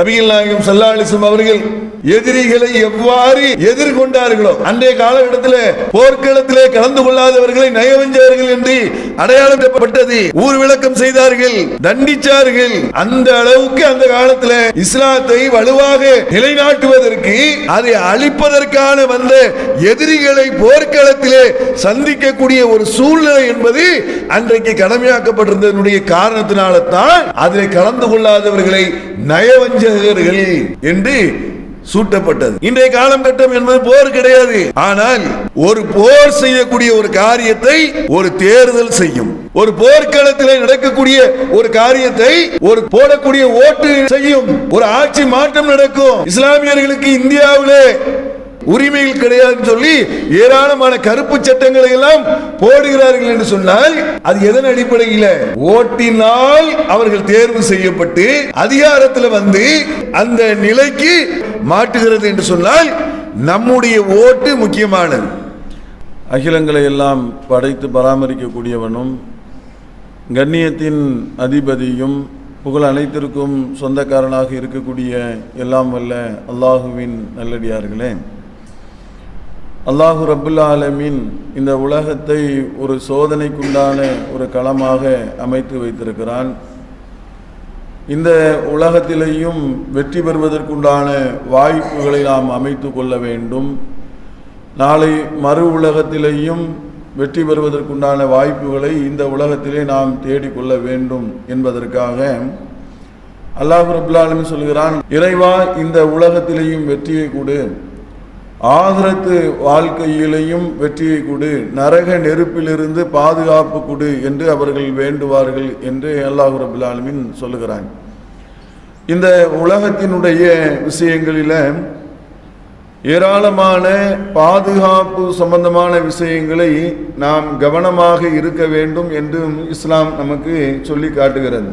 நபிகள் நாயகம் சல்லாலிசம் அவர்கள் எதிரிகளை எவ்வாறு எதிர்கொண்டார்களோ அன்றைய காலகட்டத்தில் போர்க்களத்திலே கலந்து கொள்ளாதவர்களை நயவஞ்சகர்கள் என்று அடையாளப்பட்டது ஊர் விளக்கம் செய்தார்கள் தண்டிச்சார்கள். அந்த அளவுக்கு அந்த காலத்தில் இஸ்லாத்தை வலுவாக நிலைநாட்டுவதற்கு அதை அழிப்பதற்கான வந்த எதிரிகளை போர்க்களத்திலே சந்திக்கக்கூடிய ஒரு சூழ்நிலை என்பது அன்றைக்கு கடமையாக்கப்பட்டிருந்ததனுடைய காரணத்தினால தான் அதில் கலந்து கொள்ளாதவர்களை நயவஞ்சகர்கள் என்று சூட்டப்பட்டது. இன்றைய காலகட்டம் என்பது போர் கிடையாது. ஆனால் ஒரு போர் செய்யக்கூடிய ஒரு காரியத்தை ஒரு தேர்தல் செய்யும். ஒரு போர்க்களத்தில் நடக்கக்கூடிய ஒரு காரியத்தை ஒரு போடக்கூடிய ஓட்டு செய்யும். ஒரு ஆட்சி மாற்றம் நடக்கும். இஸ்லாமியர்களுக்கு இந்தியாவிலே உரிமைகள் கிடையாதுன்னு சொல்லி ஏராளமான கருப்பு சட்டங்களை எல்லாம் போடுகிறார்கள் என்று சொன்னால் அது எதன் அடிப்படையில்? ஓட்டினால் அவர்கள் தேர்வு செய்யப்பட்டு அதிகாரத்தில் வந்து அந்த நிலைக்கு மாட்டுகிறது என்று சொன்னால் நம்முடைய ஓட்டு முக்கியமானது. அகிலங்களை எல்லாம் படைத்து பராமரிக்கக்கூடியவனும் கண்ணியத்தின் அதிபதியும் புகழ் அனைத்திற்கும் சொந்தக்காரனாக இருக்கக்கூடிய எல்லாம் வல்ல அல்லாஹுவின் நல்லடியார்களே. அல்லாஹு ரபுல்லா ஆலமீன் இந்த உலகத்தை ஒரு சோதனைக்குண்டான ஒரு களமாக அமைத்து வைத்திருக்கிறான். இந்த உலகத்திலேயும் வெற்றி பெறுவதற்குண்டான வாய்ப்புகளை நாம் அமைத்து கொள்ள வேண்டும். நாளை மறு உலகத்திலேயும் வெற்றி பெறுவதற்குண்டான வாய்ப்புகளை இந்த உலகத்திலே நாம் தேடிக்கொள்ள வேண்டும் என்பதற்காக அல்லாஹு ரபுல்லாலுமே சொல்கிறான் இறைவா இந்த உலகத்திலேயும் வெற்றியை கொடு. ஆகிரத்து வாழ்க்கையிலையும் வெற்றியை கொடு நரக நெருப்பிலிருந்து பாதுகாப்பு கொடு என்று அவர்கள் வேண்டுவார்கள் என்று அல்லாஹு ரபுல்லாலுமின் சொல்லுகிறாங்க இந்த உலகத்தினுடைய விஷயங்களில் ஏராளமான பாதுகாப்பு சம்பந்தமான விஷயங்களை நாம் கவனமாக இருக்க வேண்டும் என்றும் இஸ்லாம் நமக்கு சொல்லி காட்டுகிறது.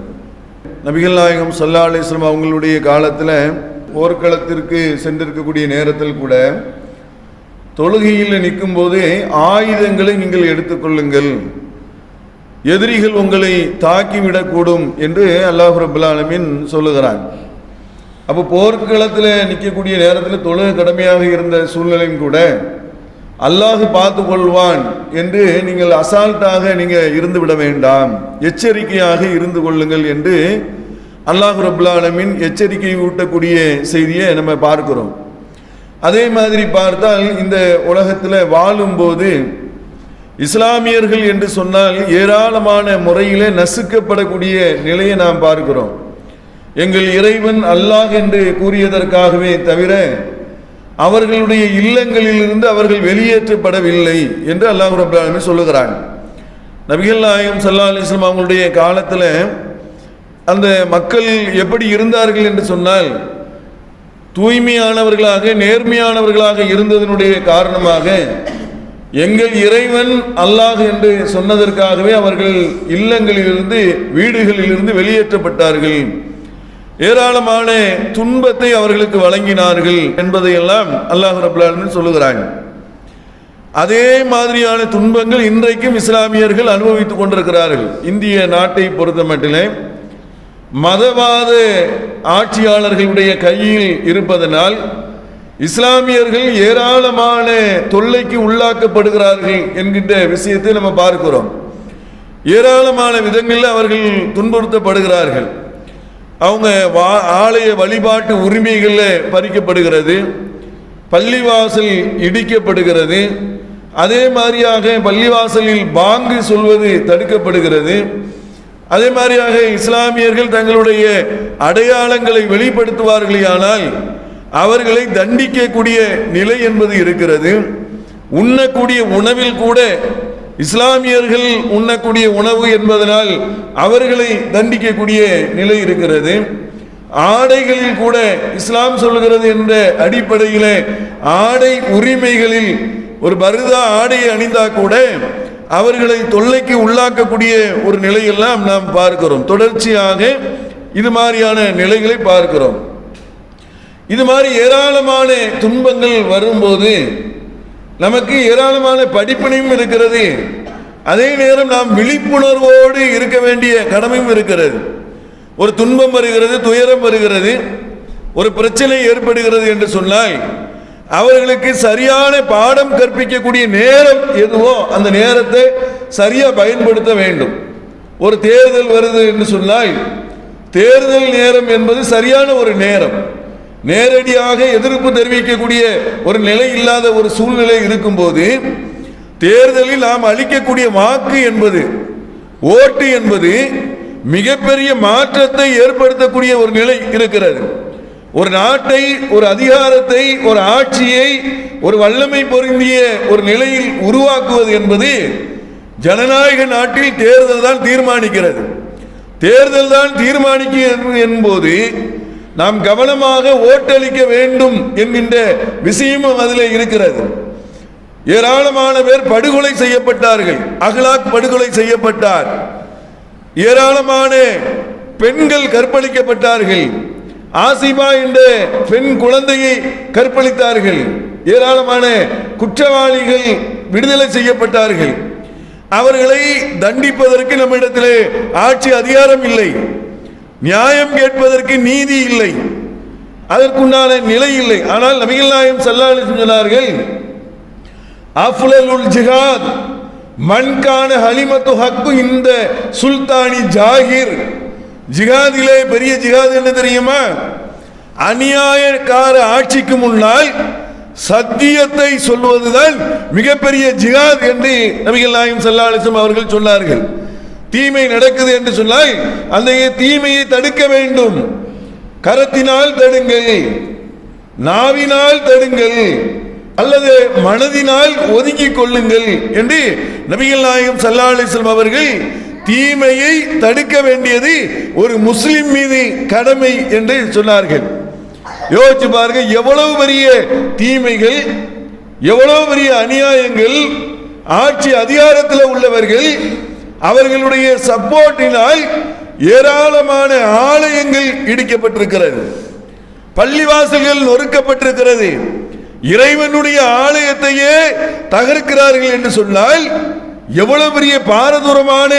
நபிகள் நாயகம் சல்லா அலிஸ்லாம் அவங்களுடைய காலத்தில் போர்க்களத்திற்கு சென்றிருக்கக்கூடிய நேரத்தில் கூட தொழுகையில் நிற்கும் போது ஆயுதங்களை நீங்கள் எடுத்துக்கொள்ளுங்கள் எதிரிகள் உங்களை தாக்கிவிடக்கூடும் என்று அல்லாஹு ரபுல்லாலமின் சொல்லுகிறான். அப்போ போர்க்களத்தில் நிற்கக்கூடிய நேரத்தில் தொழுக கடமையாக இருந்த சூழ்நிலையும் கூட அல்லாஹ் பார்த்து கொள்வான் என்று நீங்கள் அசால்ட்டாக நீங்கள் இருந்து விட வேண்டாம். எச்சரிக்கையாக இருந்து கொள்ளுங்கள் என்று அல்லாஹ் ரபுல்லாலமின் எச்சரிக்கை ஊட்டக்கூடிய செய்தியை நம்ம பார்க்கிறோம். அதே மாதிரி பார்த்தால் இந்த உலகத்தில் வாழும்போது இஸ்லாமியர்கள் என்று சொன்னால் ஏராளமான முறையில் நசுக்கப்படக்கூடிய நிலையை நாம் பார்க்கிறோம். எங்கள் இறைவன் அல்லாஹ் என்று கூறியதற்காகவே தவிர அவர்களுடைய இல்லங்களிலிருந்து அவர்கள் வெளியேற்றப்படவில்லை என்று அல்லாஹ் ரபுல்லாலுமே சொல்லுகிறான். நபிகள் நாயகம் சல்லா அலிஸ்லாம் அவங்களுடைய காலத்தில் அந்த மக்கள் எப்படி இருந்தார்கள் என்று சொன்னால் தூய்மையானவர்களாக நேர்மையானவர்களாக இருந்ததனுடைய காரணமாக எங்கள் இறைவன் அல்லாஹ் என்று சொன்னதற்காகவே அவர்கள் இல்லங்களிலிருந்து வீடுகளிலிருந்து வெளியேற்றப்பட்டார்கள். ஏராளமான துன்பத்தை அவர்களுக்கு வழங்கினார்கள் என்பதையெல்லாம் அல்லாஹ் ரபுல்லாலுமே சொல்லுகிறாங்க அதே மாதிரியான துன்பங்கள் இன்றைக்கும் இஸ்லாமியர்கள் அனுபவித்துக் கொண்டிருக்கிறார்கள். இந்திய நாட்டை பொறுத்த மட்டிலே மதவாத ஆட்சியாளர்களுடைய கையில் இருப்பதனால் இஸ்லாமியர்கள் ஏராளமான தொல்லைக்கு உள்ளாக்கப்படுகிறார்கள் என்கின்ற விஷயத்தை நம்ம பார்க்கிறோம். ஏராளமான விதங்களில் அவர்கள் துன்புறுத்தப்படுகிறார்கள். அவங்க வா ஆலய வழிபாட்டு உரிமைகளில் பறிக்கப்படுகிறது. பள்ளிவாசல் இடிக்கப்படுகிறது. அதே மாதிரியாக பள்ளிவாசலில் பாங்கு சொல்வது தடுக்கப்படுகிறது. அதே மாதிரியாக இஸ்லாமியர்கள் தங்களுடைய அடையாளங்களை வெளிப்படுத்துவார்களே ஆனால் அவர்களை தண்டிக்கக்கூடிய நிலை என்பது இருக்கிறது. உண்ணக்கூடிய உணவில் கூட இஸ்லாமியர்கள் உண்ணக்கூடிய உணவு என்பதனால் அவர்களை தண்டிக்கக்கூடிய நிலை இருக்கிறது. ஆடைகளில் கூட இஸ்லாம் சொல்லுகிறது என்ற அடிப்படையில் ஆடை உரிமைகளில் ஒரு பருதா ஆடையை அணிந்தா கூட அவர்களை தொல்லைக்கு உள்ளாக்கக்கூடிய ஒரு நிலையெல்லாம் நாம் பார்க்கிறோம். தொடர்ச்சியாக இது மாதிரியான நிலைகளை பார்க்கிறோம். இது மாதிரி ஏராளமான துன்பங்கள் வரும்போது நமக்கு ஏராளமான படிப்பினையும் இருக்கிறது. அதே நேரம் நாம் விழிப்புணர்வோடு இருக்க வேண்டிய கடமையும் இருக்கிறது. ஒரு துன்பம் வருகிறது துயரம் வருகிறது ஒரு பிரச்சனை ஏற்படுகிறது என்று சொன்னால் அவர்களுக்கு சரியான பாடம் கற்பிக்கக்கூடிய நேரம் எதுவோ அந்த நேரத்தை சரியாக பயன்படுத்த வேண்டும். ஒரு தேர்தல் வருது என்று சொன்னால் தேர்தல் நேரம் என்பது சரியான ஒரு நேரம். நேரடியாக எதிர்ப்பு தெரிவிக்கக்கூடிய ஒரு நிலை இல்லாத ஒரு சூழ்நிலை இருக்கும்போது தேர்தலில் நாம் அளிக்கக்கூடிய வாக்கு என்பது ஓட்டு என்பது மிகப்பெரிய மாற்றத்தை ஏற்படுத்தக்கூடிய ஒரு நிலை இருக்கிறது. ஒரு நாட்டை ஒரு அதிகாரத்தை ஒரு ஆட்சியை ஒரு வல்லமை பொருந்திய ஒரு நிலையில் உருவாக்குவது என்பது ஜனநாயக நாட்டில் தேர்தல் தான் தீர்மானிக்கிறது. தேர்தல் தான் தீர்மானிக்கிறது என்போது நாம் கவனமாக ஓட்டளிக்க வேண்டும் என்கின்ற விஷயமும் அதில் இருக்கிறது. ஏராளமான பேர் படுகொலை செய்யப்பட்டார்கள். அகலாக் படுகொலை செய்யப்பட்டார். ஏராளமான பெண்கள் கற்பழிக்கப்பட்டார்கள். ஆசிபா என்ற பெண் குழந்தையை கற்பழித்தார்கள். ஏராளமான குற்றவாளிகள் விடுதலை செய்யப்பட்டார்கள். அவர்களை தண்டிப்பதற்கு நம்மிடத்தில் ஆட்சி அதிகாரம் இல்லை. நியாயம் கேட்பதற்கு நீதி இல்லை. அதற்குண்டான நிலை இல்லை. ஆனால் நபிகள் நாயம் சல்லாஹ் சொன்னார்கள் அஃலலுல் ஜிஹாத் மண்கான ஹலிமத்து ஹக்கு இந்த சுல்தானி ஜாகிர். ஜிகாதிலே பெரிய ஜிகாது என்ன தெரியுமா? அநியாயக்கார ஆட்சிக்கு முன்னால் சத்தியத்தை சொல்வதுதான் மிகப்பெரிய ஜிகாத் என்று நபிகள் நாயம் சல்லாலிசம் அவர்கள் சொன்னார்கள். தீமை நடக்குது என்று சொன்னால் அந்த தீமையை தடுக்க வேண்டும். கரத்தினால் தடுங்கள் நாவினால் தடுங்கள் அல்லது மனதினால் ஒதுங்கிக் கொள்ளுங்கள் என்று நபிகள் நாயகம் சல்லா அலிஸ்லாம் அவர்கள் தீமையை தடுக்க வேண்டியது ஒரு முஸ்லிம் மீது கடமை என்று சொன்னார்கள். யோசிச்சு பாருங்க எவ்வளவு பெரிய தீமைகள் எவ்வளவு பெரிய அநியாயங்கள் ஆட்சி அதிகாரத்தில் உள்ளவர்கள் அவர்களுடைய சப்போர்ட்டினால் ஏராளமான ஆலயங்கள் இடிக்கப்பட்டிருக்கிறது. பள்ளிவாசல்கள் நொறுக்கப்பட்டிருக்கிறது. இறைவனுடைய ஆலயத்தையே தகர்க்கிறார்கள் என்று சொன்னால் எவ்வளவு பெரிய பாரதூரமான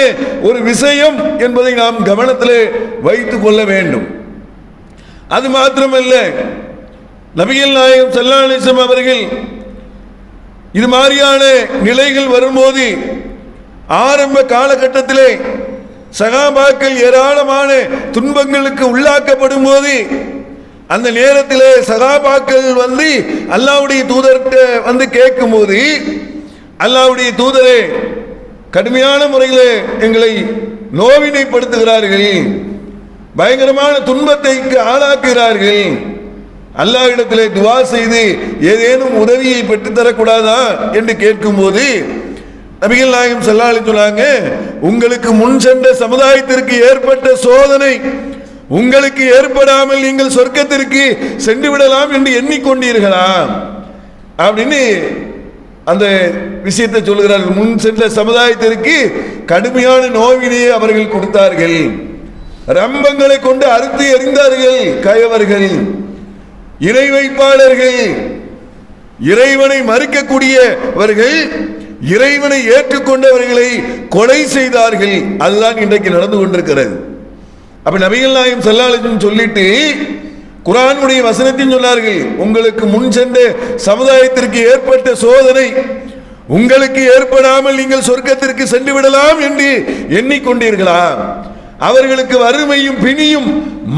ஒரு விஷயம் என்பதை நாம் கவனத்தில் வைத்துக் கொள்ள வேண்டும். அது மாத்திரமல்ல நபிகள் நாயகம் செல்லாலிசம் அவர்கள் இது மாதிரியான நிலைகள் வரும்போது ஆரம்ப காலகட்டத்திலே சகாபாக்கள் ஏராளமான துன்பங்களுக்கு உள்ளாக்கப்படும் போது அந்த நேரத்திலே சகாபாக்கள் வந்து அல்லாவுடைய தூதர்கிட்ட வந்து கேட்கும் போது அல்லாவுடைய தூதரே கடுமையான முறையில் எங்களை நோவினைப்படுத்துகிறார்கள். பயங்கரமான துன்பத்தை ஆளாக்குகிறார்கள். அல்லாஹ்விடத்திலே துவா செய்து ஏதேனும் உதவியை பெற்றுத்தரக்கூடாதா என்று கேட்கும்போது நபிகள் நாயகம் செல்லாளி சொன்னாங்க உங்களுக்கு முன் சென்ற சமுதாயத்திற்கு ஏற்பட்ட சோதனை உங்களுக்கு ஏற்படாமல் நீங்கள் சொர்க்கத்திற்கு சென்று விடலாம் என்று எண்ணிக்கொண்டீர்களா? அப்படின்னு அந்த விஷயத்தை சொல்கிறார்கள் முன் சென்ற சமுதாயத்திற்கு கடுமையான நோவினையை அவர்கள் கொடுத்தார்கள். ரம்பங்களை கொண்டு அறுத்து எறிந்தார்கள் கயவர்கள் இறை வைப்பாளர்கள் இறைவனை மறுக்கக்கூடியவர்கள் இறைவனை ஏற்றுக்கொண்டவர்களை கொலை செய்தார்கள். அதுதான் இன்றைக்கு நடந்து கொண்டிருக்கிறது. அப்ப நபிகள் நாயம் செல்லாலும் சொல்லிட்டு குரானுடைய வசனத்தையும் சொன்னார்கள் உங்களுக்கு முன் சென்ற சமுதாயத்திற்கு ஏற்பட்ட சோதனை உங்களுக்கு ஏற்படாமல் நீங்கள் சொர்க்கத்திற்கு சென்று விடலாம் என்று எண்ணிக்கொண்டீர்களா? அவர்களுக்கு வறுமையும் பிணியும்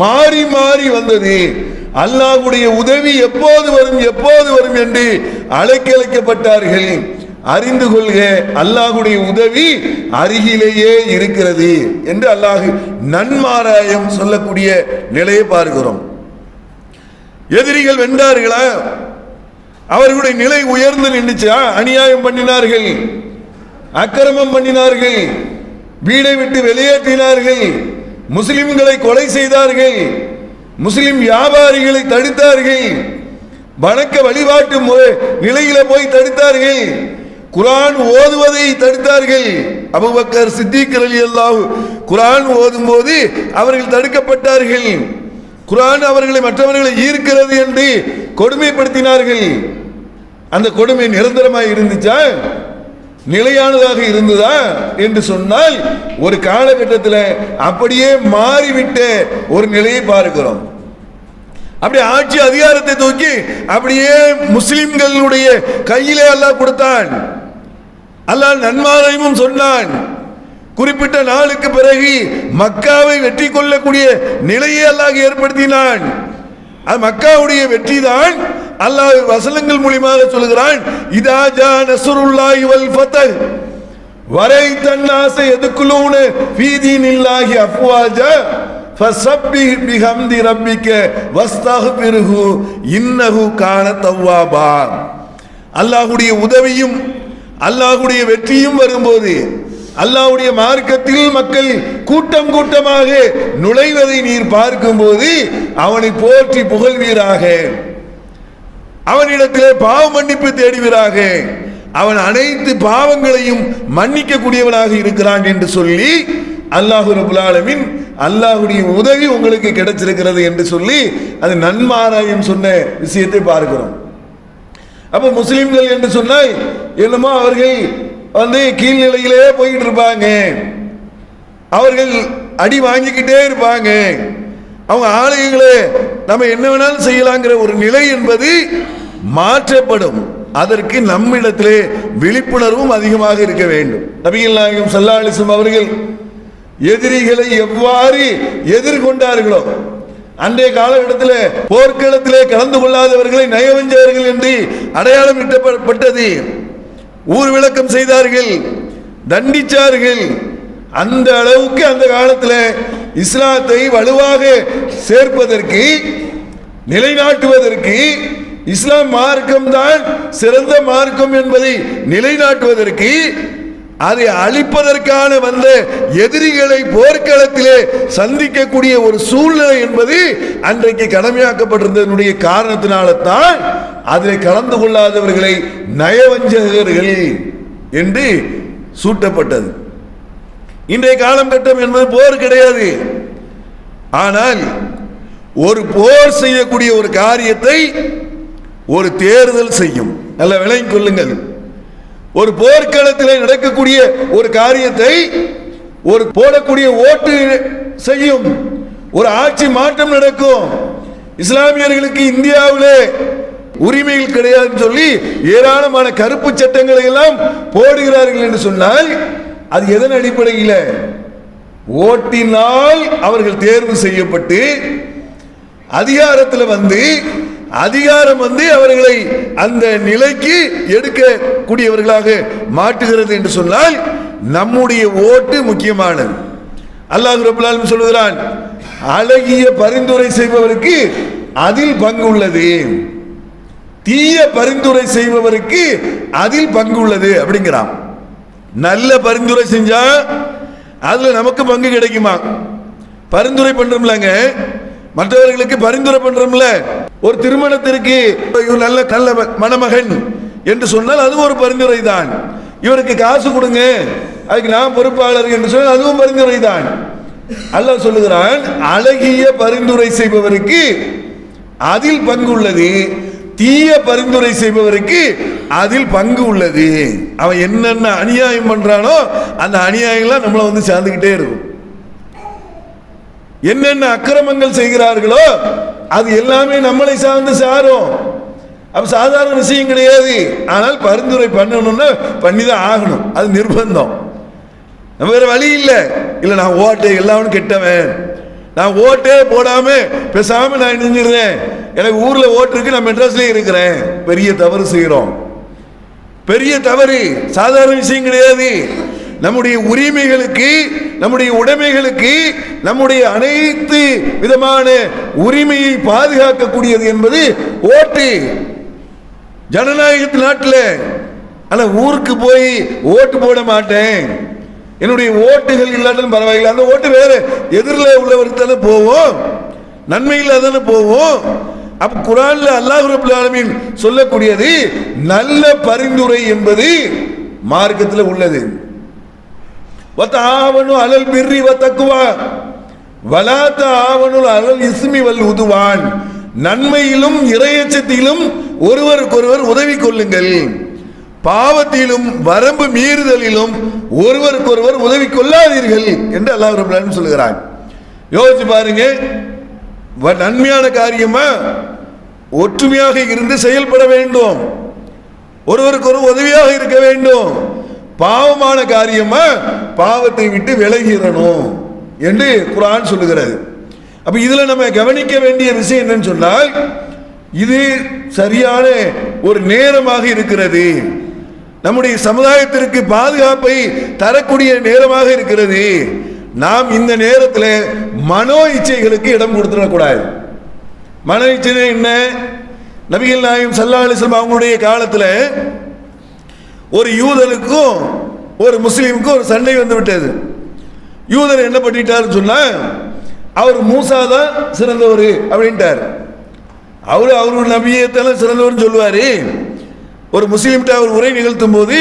மாறி மாறி வந்தது. அல்லாஹ்வுடைய உதவி எப்போது வரும் எப்போது வரும் என்று அழைக்கழைக்கப்பட்டார்கள் அறிந்து கொள்க அல்லாஹுடைய உதவி அருகிலேயே இருக்கிறது என்று அல்லாஹ் நன்மாராயம் சொல்லக்கூடிய நிலையை பார்க்கிறோம். எதிரிகள் வென்றார்களா? அவர்களுடைய நிலை உயர்ந்து நின்றுச்சா? அநியாயம் பண்ணினார்கள். அக்கிரமம் பண்ணினார்கள். வீடை விட்டு வெளியேற்றினார்கள். முஸ்லிம்களை கொலை செய்தார்கள். முஸ்லிம் வியாபாரிகளை தடுத்தார்கள். வணக்க வழிபாட்டு நிலையில போய் தடுத்தார்கள். குரான் ஓதுவதை தடுத்தார்கள். அபுபக்கர் சித்திக் ரலியல்லாஹு குரான் ஓதும் போது அவர்கள் தடுக்கப்பட்டார்கள். குரான் அவர்களை மற்றவர்களை ஈர்க்கிறது என்று கொடுமைப்படுத்தினார்கள். அந்த கொடுமை நிரந்தரமாக இருந்துச்சா? நிலையானதாக இருந்ததா என்று சொன்னால் ஒரு காலகட்டத்தில் அப்படியே மாறிவிட்ட ஒரு நிலையை பார்க்கிறோம். அப்படி ஆட்சி அதிகாரத்தை தூக்கி அப்படியே முஸ்லிம்களுடைய கையிலே அல்லாஹ் கொடுத்தான். அல்லாஹ் நன்மாரையும் சொன்னான். குறிப்பிட்ட நாளுக்கு பிறகு மக்காவை வெற்றி கொள்ளக்கூடிய நிலையை அல்லாஹ் ஏற்படுத்தினான். அது மக்காவுடைய வெற்றி தான் அல்லாஹ் வசனங்கள் மூலியமாக சொல்கிறான் இதா ஜா நஸ்ருல்லாஹி வல் ஃபதஹ் வரை தன்னாசை எதுக்குலூன ஃபீதீனில்லாஹி அஃப்வாஜா ஃபஸப்பிஹ் பிஹம்தி ரப்பிக்க வஸ்தக்பிருஹு இன்னஹு கான தவ்வாபா. அல்லாஹ்வுடைய உதவியும் அல்லாஹ்வுடைய வெற்றியும் வரும்போது அல்லாவுடைய மார்க்கத்தில் மக்கள் கூட்டம் கூட்டமாக நுழைவதை நீர் பார்க்கும்போது அவனை போற்றி புகழ்வீராக. அவனிடத்திலே பாவ மன்னிப்பு தேடுவீராக. அவன் அனைத்து பாவங்களையும் மன்னிக்க கூடியவனாக இருக்கிறான் என்று சொல்லி அல்லாஹு ரபுல் அல்லாஹுடைய உதவி உங்களுக்கு கிடைச்சிருக்கிறது என்று சொல்லி அது நன்மாராயம் சொன்ன விஷயத்தை பார்க்கிறோம். அப்ப முஸ்லிம்கள் என்று சொன்னால் என்னமோ அவர்கள் வந்து கீழ்நிலையிலே போயிட்டு இருப்பாங்க. அவர்கள் அடி வாங்கிக்கிட்டே இருப்பாங்க. அவங்க ஆலயங்களே நம்ம என்ன வேணாலும் செய்யலாங்கிற ஒரு நிலை என்பது மாற்றப்படும். அதற்கு நம்மிடத்திலே விழிப்புணர்வும் அதிகமாக இருக்க வேண்டும். நபிகள் நாயகம் சல்லாலிசம் அவர்கள் எதிரிகளை எவ்வாறு எதிர்கொண்டார்களோ அன்றைய காலகட்டத்தில் போர்க்களத்திலே கலந்து கொள்ளாதவர்களை நயவஞ்சவர்கள் என்று அடையாளம் இட்டப்பட்டது ஊர் விளக்கம் செய்தார்கள் தண்டிச்சார்கள். அந்த அளவுக்கு அந்த காலத்தில் இஸ்லாத்தை வலுவாக சேர்ப்பதற்கு நிலைநாட்டுவதற்கு இஸ்லாம் மார்க்கம் தான் சிறந்த மார்க்கம் என்பதை நிலைநாட்டுவதற்கு அதை அழிப்பதற்கான வந்த எதிரிகளை போர்க்களத்திலே சந்திக்கக்கூடிய ஒரு சூழ்நிலை என்பது அன்றைக்கு கடமையாக்கப்பட்டிருந்ததனுடைய காரணத்தினால தான் அதில் கலந்து கொள்ளாதவர்களை நயவஞ்சகர்கள் என்று சூட்டப்பட்டது. இன்றைய காலகட்டம் என்பது போர் கிடையாது. ஆனால் ஒரு போர் செய்யக்கூடிய ஒரு காரியத்தை ஒரு தேர்தல் செய்யும். நல்ல விளங்கிக் கொள்ளுங்கள். ஒரு போர்க்களத்தில் நடக்கக்கூடிய ஒரு காரியத்தை ஒரு போடக்கூடிய ஓட்டு செய்யும் ஒரு ஆட்சி மாற்றம் நடக்கும். இஸ்லாமியர்களுக்கு இந்தியாவிலே உரிமைகள் கிடையாதுன்னு சொல்லி ஏராளமான கருப்பு சட்டங்களை எல்லாம் போடுகிறார்கள் என்று சொன்னால் அது எதன் அடிப்படையில்? ஓட்டினால் அவர்கள் தேர்வு செய்யப்பட்டு அதிகாரத்தில் வந்து அதிகாரம் வந்து அவர்களை அந்த நிலைக்கு எடுக்கக்கூடியவர்களாக மாற்றுகிறது என்று சொன்னால் நம்முடைய ஓட்டு முக்கியமானது. அல்லாஹ் ரபுல்லாலும் சொல்லுகிறான் அழகிய பரிந்துரை செய்பவருக்கு அதில் பங்கு உள்ளது. தீய பரிந்துரை செய்பவருக்கு அதில் பங்கு உள்ளது அப்படிங்கிறான். நல்ல பரிந்துரை செஞ்சா அதுல நமக்கு பங்கு கிடைக்குமா? பரிந்துரை பண்றோம்லங்க. மற்றவர்களுக்கு பரிந்துரை பண்றோம்ல. ஒரு திருமணத்திற்கு இவர் நல்ல நல்ல மணமகன் என்று சொன்னால் அதுவும் ஒரு பரிந்துரை தான் இவருக்கு காசு கொடுங்க அதுக்கு நான் பொறுப்பாளர் என்று சொன்னால் அதுவும் பரிந்துரை தான் அல்ல சொல்லுகிறான் அழகிய பரிந்துரை செய்பவருக்கு அதில் பங்கு உள்ளது தீய பரிந்துரை செய்பவருக்கு அதில் பங்கு உள்ளது. அவன் என்னென்ன அநியாயம் பண்றானோ அந்த அநியாயம்லாம் நம்மளை வந்து சேர்ந்துக்கிட்டே இருக்கும். என்னென்ன அக்கிரமங்கள் செய்கிறார்களோ அது எல்லாமே நம்மளை சார்ந்து சாரும். அப்ப சாதாரண விஷயம் கிடையாது. ஆனால் பரிந்துரை பண்ணணும்னா பண்ணி தான் ஆகணும். அது நிர்பந்தம். நம்ம வேற வழி இல்லை. இல்லை நான் ஓட்டு எல்லாமே கெட்டவன். நான் ஓட்டே போடாம பேசாம நான் நின்றுறேன் எனக்கு ஊர்ல ஓட்டு இருக்கு நான் மெட்ராஸ்லயே இருக்கிறேன். பெரிய தவறு செய்கிறோம் பெரிய தவறு. சாதாரண விஷயம் கிடையாது. நம்முடைய உரிமைகளுக்கு நம்முடைய உடைமைகளுக்கு நம்முடைய அனைத்து விதமான உரிமையை பாதுகாக்கக்கூடியது என்பது ஓட்டு. ஜனநாயகத்து நாட்டில் ஆனால் ஊருக்கு போய் ஓட்டு போட மாட்டேன். என்னுடைய ஓட்டுகள் இல்லாட்டாலும் பரவாயில்லை. அந்த ஓட்டு வேறு. எதிரில் உள்ளவருக்கு தானே போவோம். நன்மையில் தானே போவோம். அப்போ குரான்ல அல்லாஹ் ரபுல் சொல்லக்கூடியது நல்ல பரிந்துரை என்பது மார்க்கத்தில் உள்ளது. வத்தாவனு அலல் பிர்ரி வத்தக்குவா. வலாத்த ஆவனுல் அலல் இஸ்மி வல் உதுவான். நன்மையிலும் இறையச்சத்திலும் ஒருவருக்கொருவர் உதவி கொள்ளுங்கள். பாவத்திலும் வரம்பு மீறுதலிலும் ஒருவருக்கொருவர் உதவி கொள்ளாதீர்கள் என்று அல்லாஹ் ரபுல் சொல்கிறான் யோசிச்சு பாருங்க. வ- நன்மையான காரியமா? ஒற்றுமையாக இருந்து செயல்பட வேண்டும். ஒருவருக்கு ஒரு உதவியாக இருக்க வேண்டும். பாவமான காரியமா பாவத்தை விட்டு விலகிடணும் என்று குரான் சொல்லுகிறது. அப்ப இதுல நம்ம கவனிக்க வேண்டிய விஷயம் என்னன்னு சொன்னால் இது சரியான ஒரு நேரமாக இருக்கிறது. நம்முடைய சமுதாயத்திற்கு பாதுகாப்பை தரக்கூடிய நேரமாக இருக்கிறது. நாம் இந்த நேரத்தில் மனோ இச்சைகளுக்கு இடம் கொடுத்துடக்கூடாது மன இச்சை என்ன? நபிகள் நாயம் சல்லா அலிஸ்லாம் அவங்களுடைய காலத்தில் ஒரு யூதனுக்கும் ஒரு முஸ்லீமுக்கும் ஒரு சண்டை வந்து விட்டது. யூதர் என்ன பண்ணிட்டாருன்னு சொன்னால் அவர் மூசா தான் சிறந்தவர் அப்படின்ட்டார். அவரு அவரு நபியத்தெல்லாம் சிறந்தவர்னு சொல்லுவார். ஒரு முஸ்லீம்கிட்ட அவர் உரை நிகழ்த்தும் போது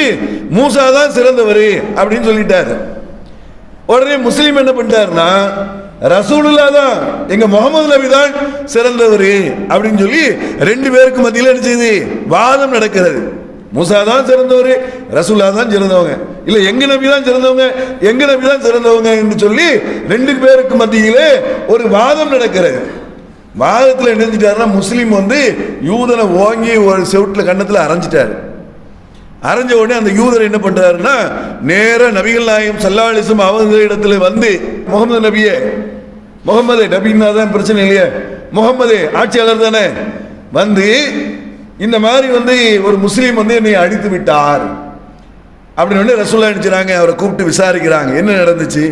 மூசா தான் சிறந்தவர் அப்படின்னு சொல்லிட்டார். உடனே முஸ்லீம் என்ன பண்ணிட்டாருன்னா ரசூலுல்லா தான் எங்க முகமது நபி தான் சிறந்தவர் அப்படின்னு சொல்லி ரெண்டு பேருக்கு மத்தியில் என்ன செய்யுது வாதம் நடக்கிறது. மூசா தான் சிறந்தவர் ரசூல்லா தான் சிறந்தவங்க. இல்லை எங்க நபி தான் சிறந்தவங்க எங்க நபி தான் சிறந்தவங்க என்று சொல்லி ரெண்டு பேருக்கு மத்தியிலே ஒரு வாதம் நடக்கிறது. வாதத்தில் என்ன செஞ்சிட்டாருன்னா முஸ்லீம் வந்து யூதனை ஓங்கி ஒரு செவுட்டில் கன்னத்தில் அரைஞ்சிட்டாரு. அரைஞ்ச உடனே அந்த யூதர் என்ன பண்ணுறாருன்னா நேராக நபிகள் நாயகம் சல்லாலிசும் அவங்க இடத்துல வந்து முகமது நபியே முகமது நபின்னா தான் பிரச்சனை இல்லையே முகமது ஆட்சியாளர் தானே வந்து இந்த மாதிரி வந்து ஒரு முஸ்லீம் வந்து என்னை அடித்து விட்டார். அப்படின்னு உடனே ரசூல்லா நினைச்சாங்க அவரை கூப்பிட்டு விசாரிக்கிறாங்க. என்ன நடந்துச்சு?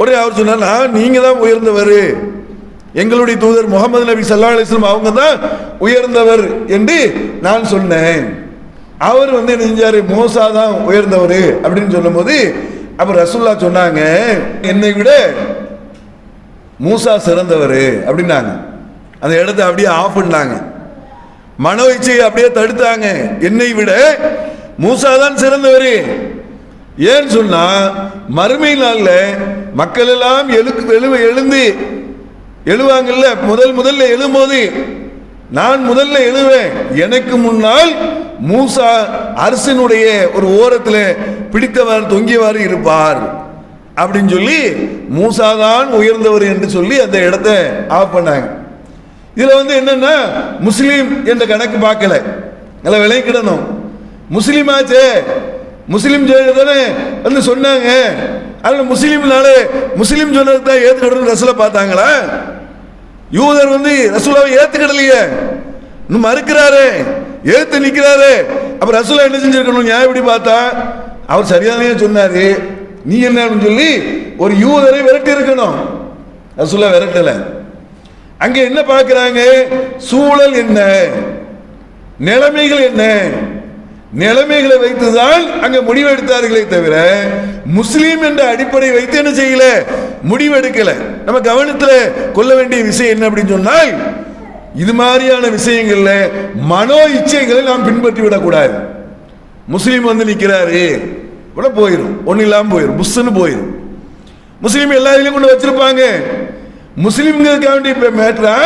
உடனே அவர் சொன்னார் நான் நீங்கள் தான் உயர்ந்தவர். எங்களுடைய தூதர் முகமது நபி சல்லா அலிஸ்லம் அவங்க தான் உயர்ந்தவர் என்று நான் சொன்னேன். அவர் வந்து என்ன செஞ்சார்? மோசா தான் உயர்ந்தவர் அப்படின்னு சொல்லும்போது அப்போ ரசுல்லா சொன்னாங்க என்னை விட மூசா சிறந்தவர். அப்படின்னாங்க. அந்த இடத்த அப்படியே ஆஃப் பண்ணாங்க. மனோ இச்சையை அப்படியே தடுத்தாங்க. என்னை விட மூசா தான் சிறந்தவர். ஏன்னு சொன்னா மறுமை நாளில் மக்கள் எல்லாம் எழுக்கு எழு எழுந்து எழுவாங்கல்ல முதல் முதல்ல எழும்போது நான் முதல்ல எழுவேன். எனக்கு முன்னால் மூசா அரசனுடைய ஒரு ஓரத்தில் பிடித்தவர் தொங்கியவாறு இருப்பார். அப்படின்னு சொல்லி மூசா தான் உயர்ந்தவர் என்று சொல்லி அந்த இடத்த ஆஃப் பண்ணாங்க. இதில் வந்து என்னென்னா முஸ்லீம் என்ற கணக்கு பார்க்கல. நல்லா விளைக்கிடணும் முஸ்லீம் ஆச்சே முஸ்லீம் தானே வந்து சொன்னாங்க. அதில் முஸ்லீம்னால முஸ்லீம் சொன்னது தான் ஏத்துக்கிடணும் ரசூலை பார்த்தாங்களா? யூதர் வந்து ரசூலாவை ஏற்றுக்கிடலையே இன்னும் மறுக்கிறாரு ஏற்று நிற்கிறாரு அப்ப ரசூலா என்ன செஞ்சிருக்கணும் நியாயம் எப்படி பார்த்தா அவர் சரியானே சொன்னாரு. நீ என்னன்னு சொல்லி ஒரு யூதரை விரட்டி இருக்கணும். ரசூலா விரட்டலை. அங்க என்ன பார்க்கிறாங்க? சூழல் என்ன? நிலைமைகள் என்ன? நிலைமைகளை வைத்துதான் அங்க முடிவெடுத்தார்களே தவிர முஸ்லீம் என்ற அடிப்படை வைத்து என்ன செய்யல? முடிவெடுக்கல. நம்ம கவனத்தில் கொள்ள வேண்டிய விஷயம் என்ன அப்படின்னு சொன்னால் இது மாதிரியான விஷயங்கள்ல மனோ இச்சைகளை நாம் பின்பற்றி விடக்கூடாது. முஸ்லீம் வந்து நிற்கிறாரு கூட போயிடும் ஒன்றும் இல்லாமல் போயிடும் புஷ்ஷுன்னு போயிடும் முஸ்லீம் எல்லா இதுலையும் கொண்டு வச்சிருப்பாங்க. முஸ்லீம்களுக்காக வேண்டிய மேட்ரா?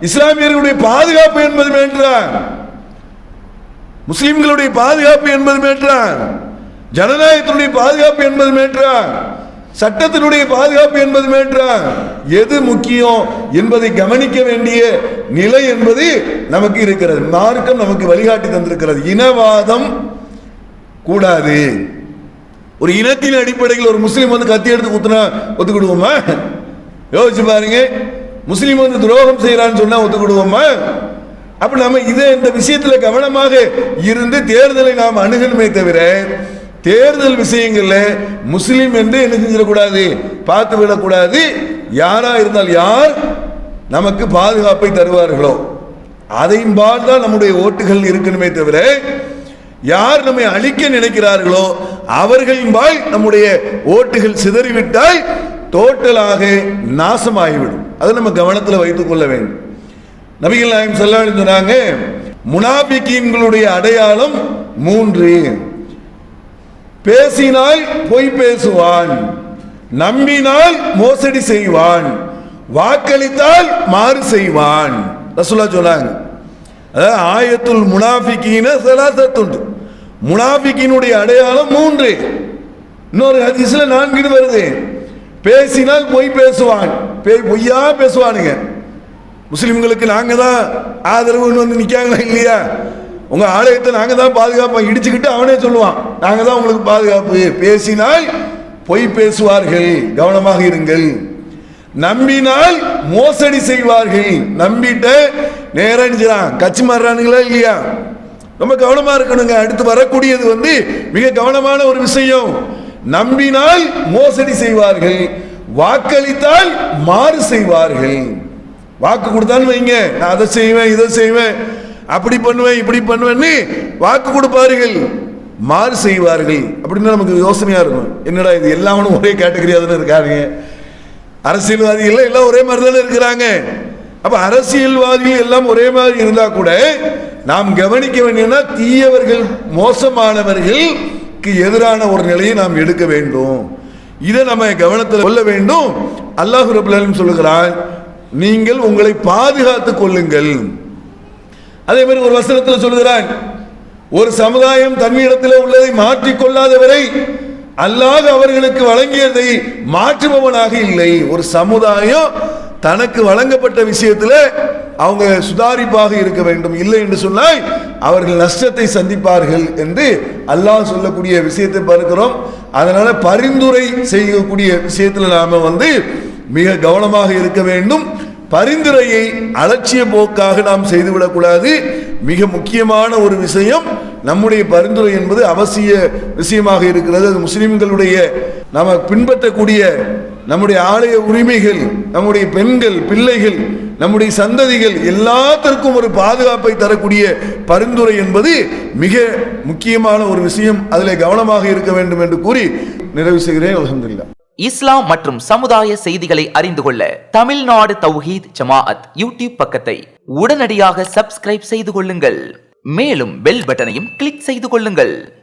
இஸ்லாமியர்களுடைய பாதுகாப்பு என்பது மேட்ரா? முஸ்லிம்களுடைய பாதுகாப்பு என்பது மேட்ரா? ஜனநாயகத்தினுடைய பாதுகாப்பு என்பது மேட்ரா? சட்டத்தினுடைய பாதுகாப்பு என்பது மேட்ரா? எது முக்கியம் என்பதை கவனிக்க வேண்டிய நிலை என்பது நமக்கு இருக்கிறது. மார்க்கம் நமக்கு வழிகாட்டி தந்திருக்கிறது. இனவாதம் கூடாது. ஒரு இனத்தின் அடிப்படையில் ஒரு முஸ்லீம் வந்து கத்தி எடுத்து குத்துனா ஒத்துக்கிடுவோமா? யோசிச்சு பாருங்க. முஸ்லீம் வந்து துரோகம் செய்யறான்னு சொன்னா ஒத்துக்கிடுவோமா? அப்ப நம்ம இதை இந்த விஷயத்துல கவனமாக இருந்து தேர்தலை நாம் அணுகணுமே தவிர தேர்தல் விஷயங்கள்ல முஸ்லீம் என்று என்ன செஞ்சிடக்கூடாது? பார்த்து விடக்கூடாது. யாரா இருந்தால் யார் நமக்கு பாதுகாப்பை தருவார்களோ? அதையும் பார்த்தால் நம்முடைய ஓட்டுகள் இருக்கணுமே தவிர யார் நம்மை அழிக்க நினைக்கிறார்களோ அவர்களின்பால் நம்முடைய ஓட்டுகள் சிதறிவிட்டால் டோட்டலாக நாசமாகிவிடும். அதை நம்ம கவனத்தில் வைத்துக் கொள்ள வேண்டும். நபிகள் நாயம் செல்லாடி சொன்னாங்க முனாபிக்கீன்களுடைய அடையாளம் மூன்று. பேசினால் பொய் பேசுவான் நம்பினால் மோசடி செய்வான் வாக்களித்தால் மாறு செய்வான். ரசுல்லா சொன்னாங்க அதாவது ஆயத்துல் முனாஃபிகீன சலாசத்துண்டு முனாஃபிகினுடைய அடையாளம் மூன்று. இன்னொரு ஹதீஸ்ல நான்கு வருது. பேசினால் பொய் பேசுவான். பேய் பொய்யா பேசுவானுங்க. முஸ்லிம்களுக்கு நாங்கள் தான் ஆதரவுன்னு வந்து நிற்காங்களா இல்லையா? உங்கள் ஆலயத்தை நாங்கள் தான் பாதுகாப்போம் இடிச்சுக்கிட்டு அவனே சொல்லுவான். நாங்கள் தான் உங்களுக்கு பாதுகாப்பு. பேசினால் பொய் பேசுவார்கள். கவனமாக இருங்கள். நம்பினால் மோசடி செய்வார்கள். நம்பிட்ட நேரம் கட்சி மாறுறானுங்களா இல்லையா? ரொம்ப கவனமாக இருக்கணுங்க. அடுத்து வரக்கூடியது வந்து மிக கவனமான ஒரு விஷயம். நம்பினால் மோசடி செய்வார்கள் வாக்களித்தால் மாறு செய்வார்கள். வாக்கு கொடுத்தான்னு வைங்க நான் அதை செய்வேன் இதை செய்வேன் அப்படி பண்ணுவேன் இப்படி பண்ணுவேன்னு வாக்கு கொடுப்பார்கள். மாறு செய்வார்கள். அப்படின்னு நமக்கு யோசனையா இருக்கும். என்னடா இது எல்லாமே ஒரே கேட்டகரியா தானே இருக்காங்க. அரசியல்வாதிகள் எல்லாம் ஒரே மாதிரி தானே இருக்கிறாங்க. அப்ப அரசியல்வாதிகள் எல்லாம் ஒரே மாதிரி இருந்தா கூட நாம் கவனிக்க வேண்டியதுன்னா தீயவர்கள் மோசமானவர்கள் எதிரான ஒரு நிலையை நாம் எடுக்க வேண்டும். இதை நம்ம கவனத்தில் கொள்ள வேண்டும். அல்லாஹு ரபுல் சொல்லுகிறான் நீங்கள் உங்களை பாதுகாத்துக் கொள்ளுங்கள். அதே மாதிரி ஒரு வசனத்தில் சொல்லுகிறான் ஒரு சமுதாயம் தன்னிடத்தில் உள்ளதை மாற்றிக் கொள்ளாதவரை அல்லாஹ் அவர்களுக்கு வழங்கியதை மாற்றுபவனாக இல்லை. ஒரு சமுதாயம் தனக்கு வழங்கப்பட்ட விஷயத்தில் அவங்க சுதாரிப்பாக இருக்க வேண்டும். இல்லை என்று சொன்னால் அவர்கள் நஷ்டத்தை சந்திப்பார்கள் என்று அல்லாஹ் சொல்லக்கூடிய விஷயத்தை பார்க்கிறோம். அதனால் பரிந்துரை செய்யக்கூடிய விஷயத்தில் நாம் வந்து மிக கவனமாக இருக்க வேண்டும். பரிந்துரையை அலட்சிய போக்காக நாம் செய்துவிடக்கூடாது மிக முக்கியமான ஒரு விஷயம் நம்முடைய பரிந்துரை என்பது அவசிய விஷயமாக இருக்கிறது. அது முஸ்லிம்களுடைய நாம் பின்பற்றக்கூடிய நம்முடைய ஆலய உரிமைகள் நம்முடைய பெண்கள் பிள்ளைகள் நம்முடைய சந்ததிகள் எல்லாத்திற்கும் ஒரு பாதுகாப்பை தரக்கூடிய பரிந்துரை என்பது மிக முக்கியமான ஒரு விஷயம். அதில் கவனமாக இருக்க வேண்டும் என்று கூறி நிறைவு செய்கிறேன். அலமதுல்லா இஸ்லாம் மற்றும் சமுதாய செய்திகளை அறிந்து கொள்ள தமிழ்நாடு தௌஹீத் ஜமாஅத் யூடியூப் பக்கத்தை உடனடியாக சப்ஸ்கிரைப் செய்து கொள்ளுங்கள். மேலும் பெல் பட்டனையும் கிளிக் செய்து கொள்ளுங்கள்.